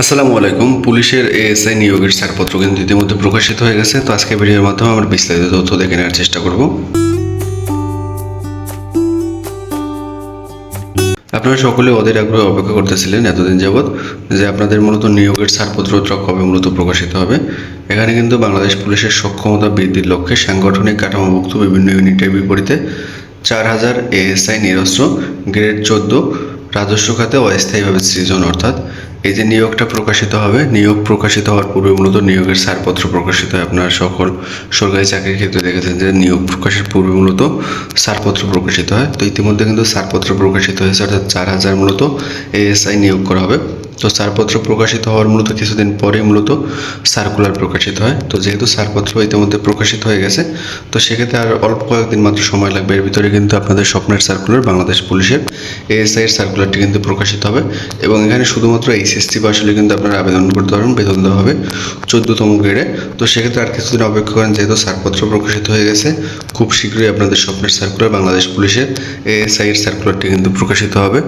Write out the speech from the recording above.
আসসালামু আলাইকুম। পুলিশের এএসআই নিয়োগের ছাড়পত্র কিন্তু ইতিমধ্যে প্রকাশিত হয়ে গেছে। তো আজকে ভিডিওর মাধ্যমে আমরা বিস্তারিত তথ্য দেখে নেওয়ার চেষ্টা করব। আপনারা সকলে ওদের আগ্রহে অপেক্ষা করতেছিলেন এতদিন যাবৎ যে আপনাদের মূলত নিয়োগের ছাড়পত্রটা কবে মূলত প্রকাশিত হবে। এখানে কিন্তু বাংলাদেশ পুলিশের সক্ষমতা বৃদ্ধির লক্ষ্যে সাংগঠনিক কাঠামোভুক্ত বিভিন্ন ইউনিটের বিপরীতে চার হাজার এএসআই নিরস্ত্র, গ্রেড চোদ্দ, রাজস্ব খাতে অস্থায়ীভাবে সৃজন অর্থাৎ এই যে নিয়োগটা প্রকাশিত হবে, নিয়োগ প্রকাশিত হওয়ার পূর্বে মূলত নিয়োগের ছাড়পত্র প্রকাশিত হয়। আপনার সকল সরকারি চাকরির ক্ষেত্রে দেখেছেন যে নিয়োগ প্রকাশের পূর্বে মূলত ছাড়পত্র প্রকাশিত হয়। তো ইতিমধ্যে কিন্তু ছাড়পত্র প্রকাশিত হয়েছে, অর্থাৎ চার হাজার মূলত এএসআই নিয়োগ করা হবে। তো ছাড়পত্র প্রকাশিত হওয়ার মূলত কিছুদিন পরেই মূলত সার্কুলার প্রকাশিত হয়। তো যেহেতু ছাড়পত্র ইতিমধ্যে প্রকাশিত হয়ে গেছে, তো সেক্ষেত্রে আর অল্প কয়েকদিন মাত্র সময় লাগবে। এর ভিতরে কিন্তু আপনাদের স্বপ্নের সার্কুলার, বাংলাদেশ পুলিশের এএসআই এর সার্কুলারটি কিন্তু প্রকাশিত হবে এবং এখানে শুধুমাত্র এইচএসসি আসলে কিন্তু আপনারা আবেদন করতে পারবেন, বেতন দেওয়া হবে চোদ্দতম গ্রেডে। তো সেক্ষেত্রে আর কিছুদিন অপেক্ষা করেন, যেহেতু ছাড়পত্র প্রকাশিত হয়ে গেছে, খুব শীঘ্রই আপনাদের স্বপ্নের সার্কুলার, বাংলাদেশ পুলিশের এএসআই এর সার্কুলারটি কিন্তু প্রকাশিত হবে।